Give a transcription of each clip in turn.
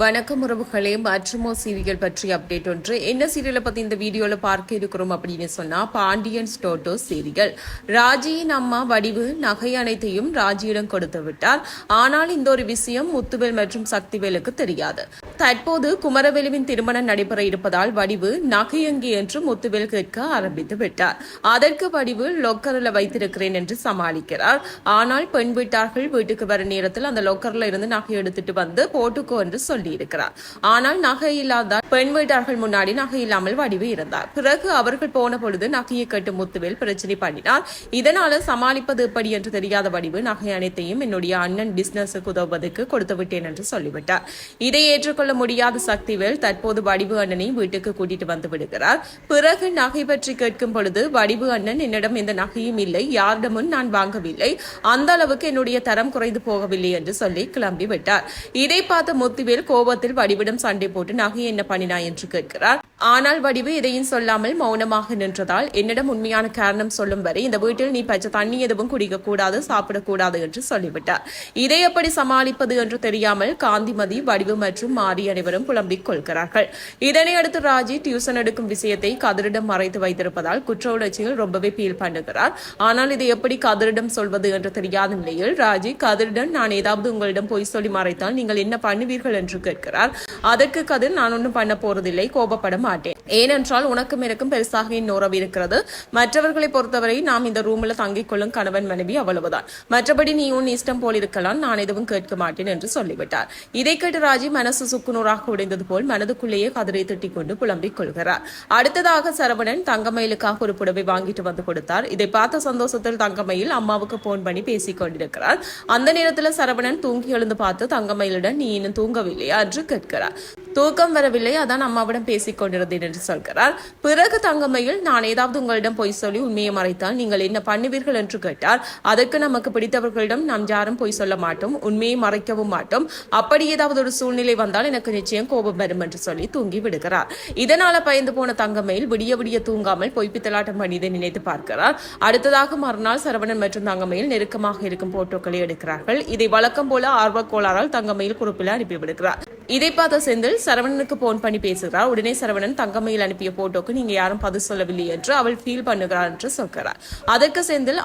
வணக்கம் உறவுகளே மற்றுமோ சீரியல் பற்றி அப்டேட் ஒன்று. என்ன சீரியலை பற்றி இந்த வீடியோவில் பார்க்க இருக்கிறோம் அப்படின்னு சொன்னால் பாண்டியன் ஸ்டோட்டோ சீரியல். ராஜியின் அம்மா வடிவு நகை அனைத்தையும் ராஜியிடம் கொடுத்து விட்டார். ஆனால் இந்த ஒரு விஷயம் முத்துவேல் மற்றும் சக்திவேலுக்கு தெரியாது. தற்போது குமரவேலுவின் திருமணம் நடைபெற இருப்பதால் வடிவு நகை எங்கே என்று முத்துவேல் கேட்க ஆரம்பித்து விட்டார். அதற்கு வடிவு லொக்கரில் வைத்திருக்கிறேன் என்று சமாளிக்கிறார். ஆனால் பெண் வீட்டார்கள் வீட்டுக்கு வர நேரத்தில் அந்த லொக்கரில் இருந்து நகை எடுத்துட்டு வந்து போட்டுக்கோ என்று சொல்லி இருக்கிறார் ஆனால் நகை இல்லாதால் பெண் வீட்டார்கள் முன்னாடி நகை இல்லாமல் வடிவு இருந்தார். பிறகு அவர்கள் போன பொழுது நகையை கட்டு முத்துவேல் பிரச்சனை பண்ணினார். இதனால சமாளிப்பது எப்படி என்று தெரியாத வடிவு நகை அனைத்தையும் என்னுடைய அண்ணன் பிசினஸுக்கு உதவுவதற்கு கொடுத்து விட்டேன் என்று சொல்லிவிட்டார். இதை ஏற்றுக்கொள்ள முடியாத சக்திவேல் தற்போது வடிவு அண்ணனை வீட்டுக்கு கூட்டிட்டு வந்து விடுகிறார். பிறகு நகை பற்றி கேட்கும் பொழுது வடிவு அண்ணன் என்னிடம் எந்த நகையும் இல்லை. யாரிடமும் நான் வாங்கவில்லை. அந்த அளவுக்கு என்னுடைய தரம் குறைந்து போகவில்லை என்று சொல்லி கிளம்பி விட்டார். இதை பார்த்த முத்துவேல் கோ கோபத்தில் வடிவிடம் சண்டை போட்டு நகை என்ன பண்ணினா என்று கேட்கிறார். ஆனால் வடிவு இதையும் சொல்லாமல் மௌனமாக நின்றதால் என்னிடம் உண்மையான காரணம் சொல்லும் வரை இந்த வீட்டில் நீ பச்சை தண்ணி எதுவும் குடிக்கக்கூடாது சாப்பிடக்கூடாது என்று சொல்லிவிட்டார். இதை எப்படி சமாளிப்பது என்று தெரியாமல் காந்திமதி வடிவு மற்றும் மாறி அனைவரும் புலம்பிக் கொள்கிறார்கள். இதனையடுத்து ராஜி டியூசன் எடுக்கும் விஷயத்தை கதிரிடம் மறைத்து வைத்திருப்பதால் குற்ற உணர்ச்சியில் ரொம்பவே ஃபீல் பண்ணுகிறார். ஆனால் இதை எப்படி கதிரிடம் சொல்வது என்று தெரியாத நிலையில் ராஜி கதிரிடம் நான் ஏதாவது உங்களிடம் பொய் சொல்லி மறைத்தால் நீங்கள் என்ன பண்ணுவீர்கள்? என்று கேட்கிறார். அதற்கு கதிர் நான் ஒன்றும் பண்ண போறதில்லை கோபப்பட மாட்டேன். ஏனென்றால் உனக்கும் எனக்கும் பெருசாக இன்னொரு இருக்கிறது. மற்றவர்களை பொறுத்தவரை நாம் இந்த ரூம்ல தங்கிக் கொள்ளும் கணவன் மனைவி அவ்வளவுதான். மற்றபடி நீ உன் இஷ்டம் போல் இருக்கலாம் நான் எதுவும் கேட்க மாட்டேன் என்று சொல்லிவிட்டார். இதை கேட்டு ராஜி மனசு சுக்குநூறாக உடைந்தது போல் மனதுக்குள்ளேயே கதிரை திட்டிக் கொண்டு புலம்பிக் கொள்கிறார். அடுத்ததாக சரவணன் தங்கமயிலுக்காக ஒரு புடவை வாங்கிட்டு வந்து கொடுத்தார். இதை பார்த்த சந்தோஷத்தில் தங்கமயில் அம்மாவுக்கு போன் பண்ணி பேசிக் கொண்டிருக்கிறார். அந்த நேரத்தில் சரவணன் தூங்கி எழுந்து பார்த்து தங்கமயிலுடன் நீ இன்னும் தூங்கவில்லையா? என்று கேட்கிறார். தூக்கம் வரவில்லை அதான் அம்மாவிடம் பேசிக் கொண்டிருந்தேன் என்று சொல்கிறார். பிறகு தங்கமையில் நான் ஏதாவது உங்களிடம் பொய் சொல்லி உண்மையை மறைத்தால் நீங்கள் என்ன பண்ணுவீர்கள்? என்று கேட்டார். அதற்கு நமக்கு பிடித்தவர்களிடம் நாம் யாரும் பொய் சொல்ல மாட்டோம் உண்மையை மறைக்கவும் மாட்டோம். அப்படி ஏதாவது ஒரு சூழ்நிலை வந்தால் எனக்கு நிச்சயம் கோபம் வரும் என்று சொல்லி தூங்கி விடுகிறார். இதனால பயந்து போன தங்கமையில் விடிய விடிய தூங்காமல் பொய்ப்பித்தலாட்டம் பண்ணியதை நினைத்து பார்க்கிறார். அடுத்ததாக மறுநாள் சரவணன் மற்றும் தங்கமையில் நெருக்கமாக இருக்கும் போட்டோக்களை எடுக்கிறார்கள். இதை வழக்கம் போல ஆர்வக் கோளாறால் தங்கமையில் குறிப்பில் அனுப்பிவிடுகிறார். இதை பார்த்த செந்தில் சரவணனுக்கு போன் பண்ணி பேசுகிறார். உடனே சரவணன் தங்கமையில் அனுப்பிய போட்டோக்கு நீங்க யாரும் பதில் சொல்லவில்லை என்று அவள் ஃபீல் பண்ணுகிறார் என்று சொல்கிறார். அதற்கு செந்தில்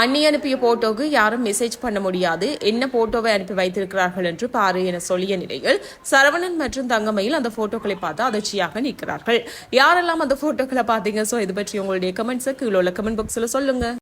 அண்ணி அனுப்பிய போட்டோக்கு யாரும் மெசேஜ் பண்ண முடியாது. என்ன போட்டோவை அனுப்பி வைத்திருக்கிறார்கள் என்று பாரு என சொல்லிய நிலையில் சரவணன் மற்றும் தங்கமையில் அந்த போட்டோக்களை பார்த்து அதிர்ச்சியாக நிற்கிறார்கள். யாரெல்லாம் அந்த போட்டோக்களை பார்த்தீங்க? சோ இது பற்றி உங்களுடைய கமெண்ட்ஸை கீழே உள்ள கமெண்ட் பாக்ஸ்ல சொல்லுங்க.